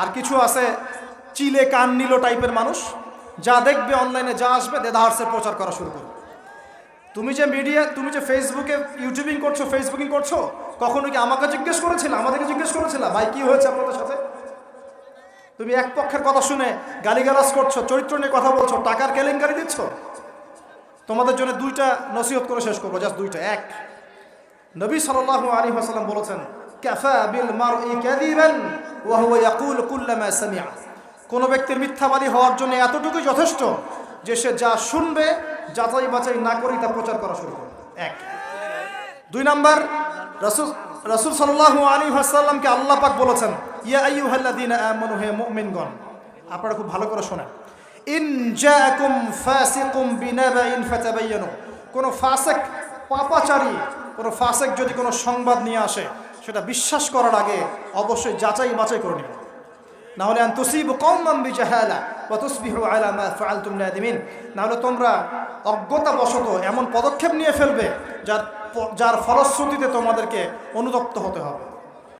আর কিছু আছে, চিলে কান নিল টাইপের মানুষ। যা দেখবে অনলাইনে যা আসবে দেদাহার্সে প্রচার করা শুরু করবে। তুমি যে মিডিয়া তুমি যে ফেসবুকে ইউটিউবিং করছ ফেসবুকিং করছ, কখনো কি আমাকে জিজ্ঞেস করেছিল? আমাদেরকে জিজ্ঞেস করেছিল? ভাই, কি হয়েছে আপনাদের সাথে? তুমি এক পক্ষের কথা শুনে গালিগালাজ করছ, চরিত্র নিয়ে কথা বলছো, টাকার কেলেঙ্কারি দিচ্ছ? তোমাদের জন্য দুইটা নসিহত করে শেষ করব জাস্ট দুইটা। এক, নবী সাল্লাল্লাহু আলাইহি ওয়াসাল্লাম বলেছেন কাফা বিল মারই কাযিবান ওয়া হুয়া ইয়াকুল কুল্লামা সামিআ। কোন ব্যক্তির মিথ্যাবাদী হওয়ার জন্য এতটুকুই যথেষ্ট যে সে যা শুনবে, যাচাই বাছাই না করেই তা প্রচার করা শুরু করবে। এক। দুই নাম্বার, রাসূল রাসূল সাল্লাল্লাহু আলাইহি ওয়াসাল্লামকে আল্লাহ পাক বলেছেন, ইয়া আইয়ুহাল্লাযীনা আমানু, হে মুমিনগণ। আপনারা খুব ভালো করে শোনেন। ইন জাআকুম ফাসিকুম বিনাবাইন ফাতাবায়ানু কোন ফাসিক পাপাচারী, কোন ফাসিক যদি কোনো সংবাদ নিয়ে আসে সেটা বিশ্বাস করার আগে অবশ্যই যাচাই বাছাই করে নেবেন। নাহলে আন তুসিবু কওমান বিজাহালা ওয়া তুসবিহু আলা মা ফাআলতুম নাদিমিন। না হলে তোমরা অজ্ঞতাবশত এমন পদক্ষেপ নিয়ে ফেলবে যার যার ফলশ্রুতিতে তোমাদেরকে অনুতপ্ত হতে হবে।